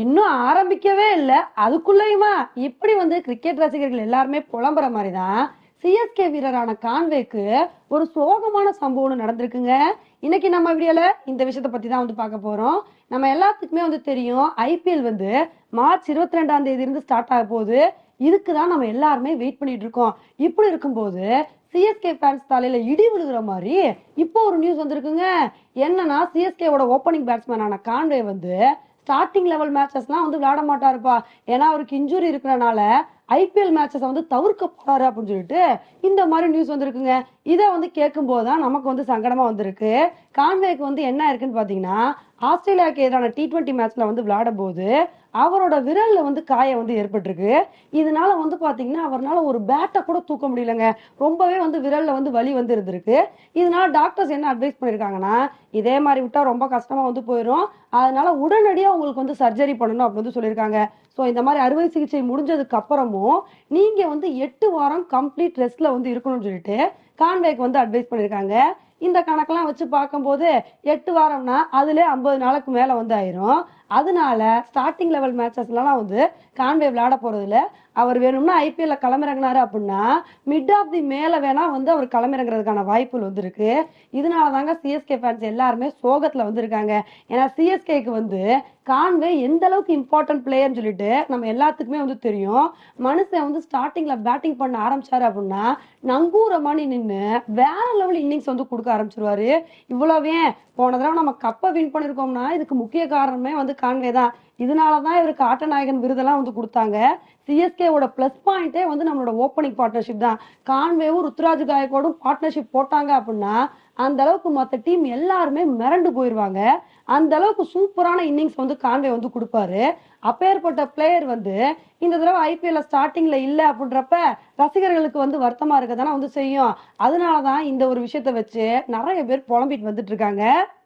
இன்னும் ஆரம்பிக்கவே இல்லை. அதுக்குள்ளேயுமா இப்படி வந்து கிரிக்கெட் ரசிகர்கள் எல்லாருமே புலம்புற மாதிரி தான் சிஎஸ்கே வீரரான கான்வேக்கு ஒரு சோகமான சம்பவம் நடந்திருக்குங்க. இன்னைக்கு நம்ம வீடியோல இந்த விஷயத்த பத்தி தான் வந்து பார்க்க போறோம். நம்ம எல்லாத்துக்குமே வந்து தெரியும் ஐபிஎல் வந்து மார்ச் இருபத்தி ரெண்டாம் தேதி இருந்து ஸ்டார்ட் ஆக போகுது. இதுக்கு தான் நம்ம எல்லாருமே வெயிட் பண்ணிட்டு இருக்கோம். இப்படி இருக்கும்போது சிஎஸ்கே ஃபேன்ஸ் தலையில இடி விழுகிற மாதிரி இப்போ ஒரு நியூஸ் வந்திருக்குங்க. என்னன்னா சிஎஸ்கேவோட ஓப்பனிங் பேட்ஸ்மேனான கான்வே வந்து ஸ்டார்டிங் லெவல் மேட்சஸ்லாம் வந்து விளையாட மாட்டாருப்பா. ஏன்னா அவருக்கு இன்ஜுரி இருக்கிறனால ஐபிஎல் மேட்சஸை வந்து தவிர்க்க போறாரு அப்படின்னு சொல்லிட்டு இந்த மாதிரி நியூஸ் வந்திருக்குங்க. இதை வந்து கேட்கும்போது தான் நமக்கு வந்து சங்கடமா வந்திருக்கு. கான்வேக்கு வந்து என்ன இருக்குன்னு பார்த்தீங்கன்னா ஆஸ்திரேலியாவுக்கு எதிரான டி டுவெண்ட்டி மேட்ச்ல வந்து விளையாடும் போது அவரோட விரல்ல வந்து காயம் வந்து ஏற்பட்டிருக்கு. இதனால வந்து பாத்தீங்கன்னா அவரால் ஒரு பேட்டை கூட தூக்க முடியலங்க. ரொம்பவே வந்து விரல்ல வந்து வலி வந்து இருந்திருக்கு. இதனால டாக்டர்ஸ் என்ன அட்வைஸ் பண்ணியிருக்காங்கன்னா இதே மாதிரி விட்டா ரொம்ப கஷ்டமா வந்து போயிடும் அதனால உடனடியாக உங்களுக்கு வந்து சர்ஜரி பண்ணணும் அப்படின்னு வந்து சொல்லியிருக்காங்க. ஸோ இந்த மாதிரி அறுவை சிகிச்சை முடிஞ்சதுக்கு அப்புறமும் நீங்க வந்து எட்டு வாரம் கம்ப்ளீட் ரெஸ்ட்ல வந்து இருக்கணும்னு சொல்லிட்டு கான்வேக்கு வந்து அட்வைஸ் பண்ணியிருக்காங்க இந்த கணக்கெல்லாம் வச்சு பார்க்கும்போது எட்டு வாரம்னா அதுலேயே ஐம்பது நாளுக்கு மேலே வந்து ஆயிரும். அதனால ஸ்டார்டிங் லெவல் மேட்சஸ்லாம் வந்து கான்வே விளையாட போறது இல்ல அவர் வேணும்னா ஐபிஎல்ல களமிறங்கினாரு அப்படின்னா மிட் ஆஃப் தி மேல வேணா வந்து அவர் களமிறங்குறதுக்கான வாய்ப்புகள் வந்து இருக்கு இதனால தாங்க சிஎஸ்கே ஃபேன்ஸ் எல்லாருமே சோகத்துல வந்து இருக்காங்க ஏன்னா சிஎஸ்கேக்கு வந்து கான்வே எந்த அளவுக்கு இம்பார்ட்டன்ட் பிளேயர்னு சொல்லிட்டு நம்ம எல்லாத்துக்குமே வந்து தெரியும். மனுஷன் வந்து ஸ்டார்டிங்ல பேட்டிங் பண்ண ஆரம்பிச்சாரு அப்படின்னா நங்கூர மணி நின்று வேற லெவல் இன்னிங்ஸ் வந்து கொடுக்க ஆரம்பிச்சிருவாரு. இவ்வளவே போன தடவை நம்ம கப்பை வின் பண்ணிருக்கோம்னா இதுக்கு முக்கிய காரணமே வந்து கான்வே தான். இதனால தான் இவருக்கு ஆட்டநாயகன் விருதெல்லாம் வந்து கொடுத்தாங்க. சிஎஸ்கேவோட ப்ளஸ் பாயிண்டே வந்து நம்மளோட ஓப்பனிங் பார்ட்னர்ஷிப் தான். கான்வேவும் ருத்ராஜ் காயக்கோடும் பார்ட்னர்ஷிப் போட்டாங்க அப்படின்னா அந்த அளவுக்கு மற்ற டீம் எல்லாருமே மிரண்டு போயிடுவாங்க அந்த அளவுக்கு சூப்பரான இன்னிங்ஸ் வந்து கான்வே வந்து கொடுப்பாரு. அப்பேற்பட்ட பிளேயர் வந்து இந்த தடவை ஐபிஎல்ல ஸ்டார்டிங்ல இல்ல அப்படின்றப்ப ரசிகர்களுக்கு வந்து வருத்தமா இருக்க தானே வந்து செய்யும். அதனாலதான் இந்த ஒரு விஷயத்த வச்சு நிறைய பேர் புலம்பிட்டு வந்துட்டு இருக்காங்க.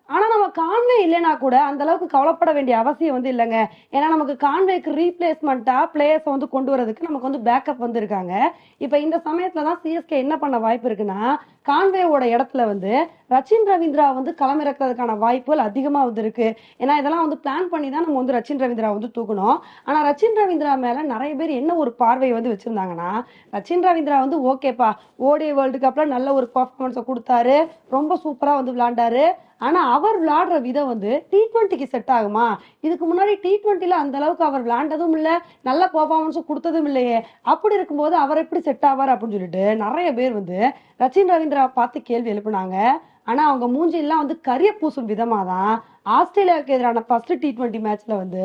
ஆனா நம்ம கான்வே இல்லைனா கூட அந்த அளவுக்கு கவலைப்பட வேண்டிய அவசியம் வந்து இல்லைங்க. ஏன்னா நமக்கு கான்வேக்கு ரீப்ளேஸ்மெண்ட்டா பிளேயர்ஸை வந்து கொண்டு வரதுக்கு நமக்கு வந்து பேக்கப் வந்து இருக்காங்க. இப்ப இந்த சமயத்துல தான் சிஎஸ்கே என்ன பண்ண வாய்ப்பு இருக்குன்னா கான்வேவோட இடத்துல வந்து ரச்சின் ரவீந்திரா வந்து களமிறக்கிறதுக்கான வாய்ப்புகள் அதிகமா வந்து இருக்கு ஏன்னா இதெல்லாம் வந்து பிளான் பண்ணி தான் நம்ம வந்து ரச்சின் ரவீந்திரா வந்து தூக்கணும். ஆனா ரச்சின் ரவீந்திரா மேல நிறைய பேர் என்ன ஒரு பார்வை வந்து வச்சிருந்தாங்கன்னா ரச்சின் ரவீந்திரா வந்து ஓகேப்பா ஓடிஐ வேர்ல்டு கப்ல நல்ல ஒரு பர்ஃபார்மன்ஸை கொடுத்தாரு. ரொம்ப சூப்பரா வந்து விளையாண்டாரு. ஆனா அவர் விளையாடுற விதம் வந்து டி டுவெண்ட்டிக்கு செட் ஆகுமா? இதுக்கு முன்னாடி டி டுவெண்ட்டில அந்த அளவுக்கு அவர் விளையாண்டதும் இல்ல நல்ல பெர்ஃபார்மன்ஸும் கொடுத்ததும் இல்லையே. அப்படி இருக்கும்போது அவர் எப்படி செட் ஆவார் அப்படின்னு சொல்லிட்டு நிறைய பேர் வந்து ரச்சின் ரவீந்திரா பார்த்து கேள்வி எழுப்புனாங்க. ஆனா அவங்க மூஞ்சிலாம் வந்து கரிய பூசும் விதமா தான் ஆஸ்திரேலியாவுக்கு எதிரான ஃபர்ஸ்ட் டி டுவெண்ட்டி மேட்ச்ல வந்து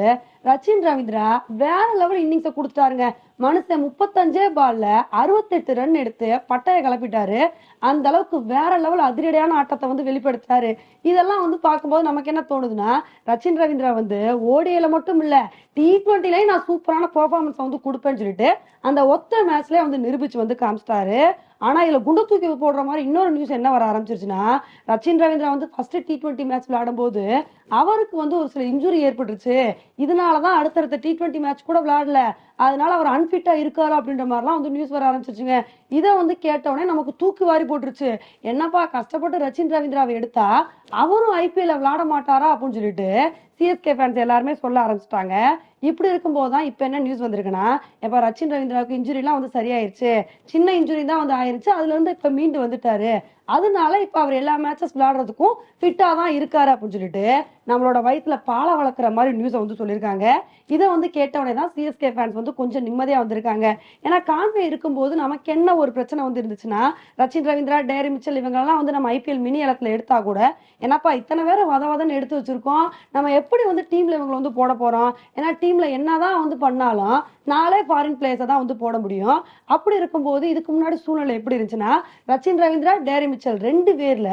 ரச்சின் ரவீந்திரா வேற லெவல் இன்னிங்ஸை கொடுத்தாருங்க மனுஷன் முப்பத்தஞ்சே பால்ல அறுபத்தெட்டு ரன் எடுத்து பட்டையை கிளப்பிட்டாரு. அந்த அளவுக்கு வேற லெவல் அதிரடியான ஆட்டத்தை வந்து வெளிப்படுத்தாரு இதெல்லாம் வந்து பார்க்கும்போது நமக்கு என்ன தோணுதுன்னா ரச்சின் ரவீந்திரா வந்து ஓடியில மட்டும் இல்ல டி டுவெண்ட்டிலையும் நான் சூப்பரான பெர்ஃபார்மன்ஸ் வந்து கொடுப்பேன்னு சொல்லிட்டு அந்த ஒத்த மேட்ச்லயே வந்து நிரூபிச்சு வந்து காமிச்சிட்டாரு. ஆனா இதுல குண்டு தூக்கி போடுற மாதிரி இன்னொரு நியூஸ் என்ன வர ஆரம்பிச்சிருச்சுன்னா ரச்சின் ரவீந்திரா வந்து ஃபர்ஸ்ட் டி டுவெண்ட்டி மேட்ச் விளையாடும் போது அவருக்கு வந்து ஒரு சில இன்ஜுரி ஏற்பட்டுருச்சு. இதனாலதான் அடுத்தடுத்த டி ட்வெண்ட்டி மேட்ச் கூட விளையாடல. அதனால அவர் அன்ஃபிட்டா இருக்காரு அப்படின்ற மாதிரிலாம் வந்து நியூஸ் வர ஆரம்பிச்சிருச்சுங்க. இதை வந்து கேட்ட உடனே நமக்கு தூக்கு வாரி போட்டுருச்சு. என்னப்பா கஷ்டப்பட்டு ரச்சின் ரவீந்திராவை எடுத்தா அவரும் ஐபிஎல்ல விளையாட மாட்டாரா அப்படின்னு சொல்லிட்டு சிஎஸ்கே ஃபேன்ஸ் எல்லாருமே சொல்ல ஆரம்பிச்சிட்டாங்க. இப்படி இருக்கும்போது தான் இப்போ என்ன நியூஸ் வந்திருக்குன்னா இப்போ ரச்சின் ரவீந்திராவுக்கு இன்ஜுரிலாம் வந்து சரியாயிருச்சு. சின்ன இன்ஜுரி தான் வந்து ஆயிருச்சு. அதுல இருந்து இப்போ மீண்டு வந்துட்டாரு. அதனால இப்போ அவர் எல்லா மேட்சஸ் விளையாடுறதுக்கும் ஃபிட்டா தான் இருக்காரு அப்படின்னு சொல்லிட்டு நம்மளோட வயிற்றுல பாலை வளர்க்குற மாதிரி நியூஸை வந்து சொல்லியிருக்காங்க. இதை வந்து கேட்ட உடனே தான் சிஎஸ்கே ஃபேன்ஸ் வந்து கொஞ்சம் நிம்மதியாக வந்திருக்காங்க. ஏன்னா கான்வே இருக்கும்போது நமக்கு என்ன ஒரு பிரச்சனை வந்து இருந்துச்சுன்னா ரச்சின் ரவீந்திரா டேரி மிச்சல் இவங்கெல்லாம் வந்து நம்ம ஐபிஎல் மினி இடத்துல எடுத்தா கூட ஏன்னாப்பா இத்தனை பேரை வத வதன்னு எடுத்து வச்சிருக்கோம். நம்ம எப்படி வந்து டீம்ல இவங்களை வந்து போட போறோம்? ஏன்னா டீம்ல என்னதான் வந்து பண்ணாலும் நாளே ஃபாரின் பிளேயர்ஸை தான் வந்து போட முடியும். அப்படி இருக்கும்போது இதுக்கு முன்னாடி சூழ்நிலை எப்படி இருந்துச்சுன்னா ரச்சின் ரவீந்திரா டேரி மிச்சல் ரெண்டு பேர்ல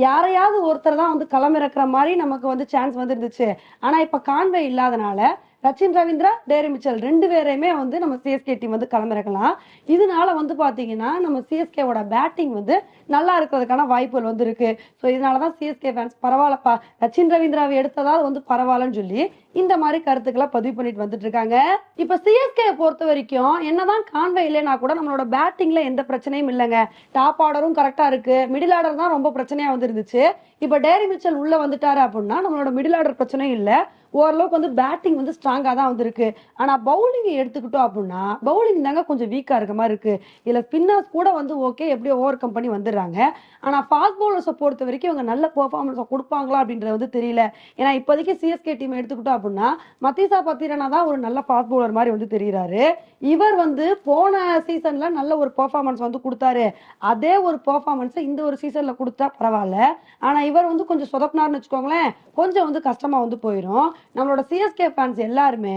யாரையாவது ஒருத்தர் தான் வந்து களமிறக்குற மாதிரி நமக்கு வந்து சான்ஸ் வந்துருந்துச்சு. ஆனா இப்ப கான்வே இல்லாதனால ரச்சின் ரவீந்திரா டேரி மிச்சல் ரெண்டு பேரையுமே வந்து நம்ம சிஎஸ்கே டீம் வந்து களமிறக்கலாம். இதனால வந்து பார்த்தீங்கன்னா நம்ம சிஎஸ்கேவோட பேட்டிங் வந்து நல்லா இருக்கிறதுக்கான வாய்ப்புகள் வந்து இருக்கு. ஸோ இதனாலதான் சிஎஸ்கே ஃபேன்ஸ் பரவாயில்லப்பா ரச்சின் ரவீந்திராவை எடுத்ததாவது வந்து பரவாயில்லன்னு சொல்லி இந்த மாதிரி கருத்துக்களை பதிவு பண்ணிட்டு வந்துட்டு இருக்காங்க. இப்ப சிஎஸ்கே பொறுத்த வரைக்கும் என்னதான் கான்வே இல்லைனா கூட நம்மளோட பேட்டிங்ல எந்த பிரச்சனையும் இல்லைங்க. டாப் ஆர்டரும் கரெக்டா இருக்கு. மிடில் ஆர்டர் தான் ரொம்ப பிரச்சனையா வந்து இருந்துச்சு. இப்ப டேரி மிச்சல் உள்ள வந்துட்டாரு அப்படின்னா நம்மளோட மிடில் ஆர்டர் பிரச்சனையும் இல்லை. ஓரளவுக்கு வந்து பேட்டிங் வந்து ஸ்ட்ராங்காக தான் வந்திருக்கு. ஆனால் பவுலிங் எடுத்துக்கிட்டோம் அப்படின்னா பவுலிங் தாங்க கொஞ்சம் வீக்காக இருக்க மாதிரி இருக்கு. இதில் ஸ்பின்னர்ஸ் கூட வந்து ஓகே எப்படியோ ஓவர் கம் பண்ணி வந்துடுறாங்க. ஆனால் ஃபாஸ்ட் பவுலர்ஸை பொறுத்த வரைக்கும் இவங்க நல்ல பெர்ஃபார்மன்ஸை கொடுப்பாங்களா அப்படின்றது வந்து தெரியல. ஏன்னா இப்போதைக்கு சிஎஸ்கே டீம் எடுத்துக்கிட்டோம் அப்படின்னா மத்தீசா பத்திரனா தான் ஒரு நல்ல ஃபாஸ்ட் பவுலர் மாதிரி வந்து தெரிகிறாரு இவர் வந்து போன சீசன்ல நல்ல ஒரு பெர்ஃபார்மன்ஸ் வந்து கொடுத்தாரு. அதே ஒரு பெர்ஃபார்மன்ஸை இந்த ஒரு சீசன்ல கொடுத்தா பரவாயில்ல. ஆனா இவர் வந்து கொஞ்சம் சொதப்பினார்னு வச்சுக்கோங்களேன். கொஞ்சம் வந்து கஷ்டமா வந்து போயிடும் நம்மளோட சிஎஸ்கே ஃபேன்ஸ் எல்லாருமே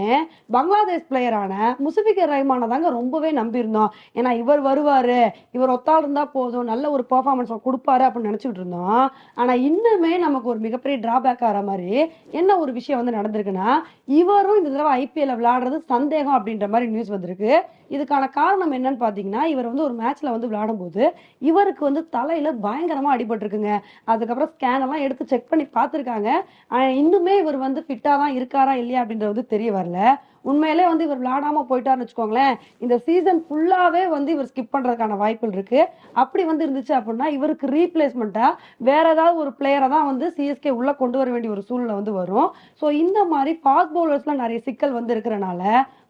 பங்களாதேஷ் பிளேயரான முசிபிகர் ரஹ்மானை தாங்க ரொம்பவே நம்பியிருந்தோம். ஏன்னா இவர் வருவாரு. இவர் ஒத்தாள் இருந்தா போதும். நல்ல ஒரு பெர்ஃபார்மன்ஸ் கொடுப்பாரு அப்படின்னு நினைச்சிட்டு இருந்தோம். ஆனா இன்னுமே நமக்கு ஒரு மிகப்பெரிய டிராபேக் ஆகிற மாதிரி என்ன ஒரு விஷயம் வந்து நடந்திருக்குன்னா இவரும் இந்த தடவை ஐபிஎல் விளையாடுறது சந்தேகம் அப்படின்ற மாதிரி நியூஸ் வந்துருக்கு. இதுக்கான காரணம் என்னன்னு பாத்தீங்கன்னா இவர் வந்து ஒரு மேட்ச்ல வந்து விளையாடும் போது இவருக்கு வந்து தலையில பயங்கரமா அடிபட்டிருக்குங்க. அதுக்கப்புறம் ஸ்கேன் எல்லாம் எடுத்து செக் பண்ணி பார்த்துருக்காங்க. இன்னுமே இவர் வந்து ஃபிட்டா தான் இருக்காரா இல்லையா அப்படின்றது வந்து தெரிய வரல. உண்மையிலே வந்து இவர் விளையாடாம போயிட்டாருன்னு வச்சுக்கோங்களேன். இந்த சீசன் ஃபுல்லாவே வந்து இவர் ஸ்கிப் பண்றதுக்கான வாய்ப்புகள் இருக்கு. அப்படி வந்து இருந்துச்சு அப்படின்னா இவருக்கு ரீப்ளேஸ்மெண்ட்டா வேற ஏதாவது ஒரு பிளேயரை தான் வந்து சிஎஸ்கே உள்ள கொண்டு வர வேண்டிய ஒரு சூழ்நிலை வந்து வரும். ஸோ இந்த மாதிரி ஃபாஸ்ட் பவுலர்ஸ்ல நிறைய சிக்கல் வந்து இருக்கிறனால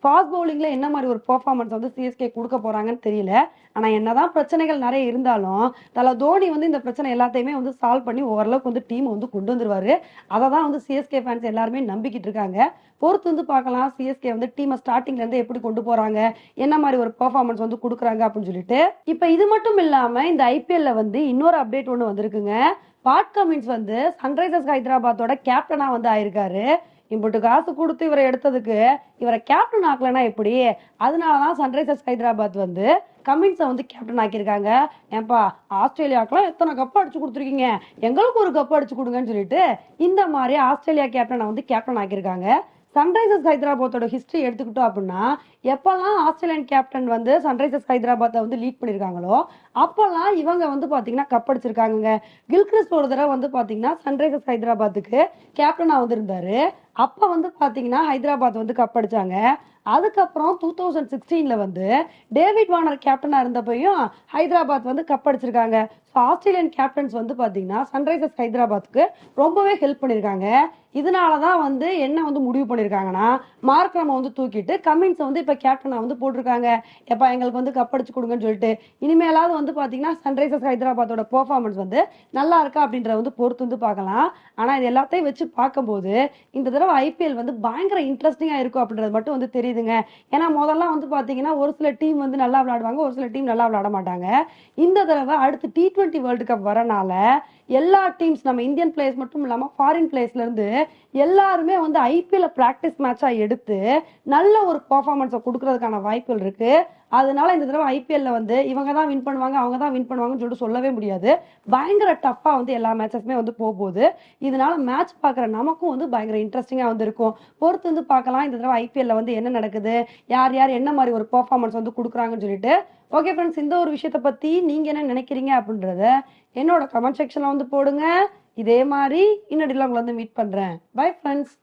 ஃபாஸ்ட் பவுலிங்ல என்ன மாதிரி ஒரு பெர்ஃபார்மன்ஸ் வந்து சிஎஸ்கே கொடுக்க போறாங்கன்னு தெரியல. ஆனா என்னதான் பிரச்சனைகள் நிறைய இருந்தாலும் தல தோனி வந்து இந்த பிரச்சனை எல்லாத்தையுமே வந்து சால்வ் பண்ணி ஓரளவுக்கு வந்து டீம் வந்து கொண்டு வந்துருவாரு. அதை தான் வந்து சிஎஸ்கே ஃபேன்ஸ் எல்லாருமே நம்பிக்கிட்டு இருக்காங்க. பொறுத்து வந்து பார்க்கலாம். சிஎஸ்கே வந்து டீமை ஸ்டார்டிங்ல இருந்து எப்படி கொண்டு போறாங்க என்ன மாதிரி ஒரு பெர்ஃபார்மன்ஸ் வந்து கொடுக்குறாங்க அப்படின்னு சொல்லிட்டு. இப்ப இது மட்டும் இல்லாம இந்த ஐபிஎல்ல வந்து இன்னொரு அப்டேட் ஒன்று வந்திருக்குங்க. பாட் கமின்ஸ் வந்து சன்ரைசர்ஸ் ஹைதராபாத்தோட கேப்டனா வந்து ஆயிருக்காரு. இம்புட்டு காசு கொடுத்து இவரை எடுத்ததுக்கு இவரை கேப்டன் ஆக்கலைன்னா எப்படி? அதனாலதான் சன்ரைசர்ஸ் ஹைதராபாத் வந்து கமின்ஸை வந்து கேப்டன் ஆக்கியிருக்காங்க. ஏன்பா ஆஸ்திரேலியாவுக்குலாம் எத்தனை கப் அடிச்சு கொடுத்துருக்கீங்க? எங்களுக்கு ஒரு கப் அடிச்சு கொடுங்கன்னு சொல்லிட்டு இந்த மாதிரி ஆஸ்திரேலியா கேப்டனை வந்து கேப்டன் ஆக்கியிருக்காங்க. சன்ரைசர்ஸ் ஹைதராபாத்தோட ஹிஸ்ட்ரி எடுத்துக்கிட்டோம் அப்படின்னா எப்பெல்லாம் ஆஸ்திரேலியன் கேப்டன் வந்து சன்ரைசர்ஸ் ஹைதராபாத்தை வந்து லீட் பண்ணியிருக்காங்களோ அப்போல்லாம் இவங்க வந்து பார்த்தீங்கன்னா கப் அடிச்சிருக்காங்க கில்கிறிஸ்ட் ஒரு தடவை வந்து பார்த்தீங்கன்னா சன்ரைசர்ஸ் ஹைதராபாத்துக்கு கேப்டனாக வந்திருந்தாரு. அப்போ வந்து பார்த்தீங்கன்னா ஹைதராபாத் வந்து கப் அடிச்சாங்க. அதுக்கப்புறம் டூ தௌசண்ட் சிக்ஸ்டீனில் வந்து டேவிட் வார்னர் கேப்டனாக இருந்தப்பையும் ஹைதராபாத் வந்து கப் அடிச்சிருக்காங்க. ஸோ ஆஸ்திரேலியன் கேப்டன்ஸ் வந்து பார்த்தீங்கன்னா சன்ரைசர்ஸ் ஹைதராபாத்துக்கு ரொம்பவே ஹெல்ப் பண்ணியிருக்காங்க இதனால தான் வந்து என்ன வந்து முடிவு பண்ணியிருக்காங்கன்னா மார்க்ரமை வந்து தூக்கிட்டு கமின்ஸை வந்து இப்போ கேப்டனா வந்து போட்டிருக்காங்க. எப்பா எங்களுக்கு வந்து கப் அடிச்சு கொடுங்கன்னு சொல்லிட்டு. இனிமேலாவது வந்து பார்த்தீங்கன்னா சன்ரைசர்ஸ் ஹைதராபாத்தோட பெர்ஃபார்மன்ஸ் வந்து நல்லா இருக்கா அப்படின்றத வந்து பொறுத்து வந்து பார்க்கலாம். ஆனால் இது எல்லாத்தையும் வச்சு பார்க்கும்போது இந்த தடவை ஐபிஎல் வந்து பயங்கர இன்ட்ரெஸ்டிங்காக இருக்கும் அப்படின்றது மட்டும் வந்து தெரியுதுங்க. ஏன்னா முதல்ல வந்து பார்த்தீங்கன்னா ஒரு சில டீம் வந்து நல்லா விளையாடுவாங்க ஒரு சில டீம் நல்லா விளையாட மாட்டாங்க. இந்த தடவை அடுத்து டி ட்வெண்ட்டி வேர்ல்டு கப் வரனால எல்லா டீம்ஸ் நம்ம இந்தியன் பிளேயர்ஸ் மட்டும் இல்லாமல் ஃபாரின் பிளேயர்ஸ்லேருந்து எல்லாருமே வந்து ஐபிஎல் ப்ராக்டிஸ் மேட்சாக எடுத்து நல்ல ஒரு பர்ஃபார்மன்ஸை கொடுக்கறதுக்கான வாய்ப்புகள் இருக்குது அதனால இந்த தடவை ஐபிஎல்ல வந்து இவங்க தான் வின் பண்ணுவாங்க அவங்க தான் வின் பண்ணுவாங்கன்னு சொல்லிட்டு சொல்லவே முடியாது. பயங்கர டஃப்பா வந்து எல்லா மேட்சஸுமே வந்து போக போகுது இதனால மேட்ச் பார்க்குற நமக்கும் வந்து பயங்கர இன்ட்ரெஸ்டிங்கா வந்து இருக்கும். பொறுத்து வந்து பார்க்கலாம் இந்த தடவை ஐபிஎல்ல வந்து என்ன நடக்குது யார் யார் என்ன மாதிரி ஒரு பெர்ஃபார்மன்ஸ் வந்து கொடுக்குறாங்கன்னு சொல்லிட்டு. ஓகே ஃப்ரெண்ட்ஸ் இந்த ஒரு விஷயத்தை பத்தி நீங்க என்ன நினைக்கிறீங்க அப்படின்றத என்னோட கமெண்ட் செக்ஷன்ல வந்து போடுங்க. இதே மாதிரி இன்னடியில் உங்களை வந்து மீட் பண்றேன். Bye friends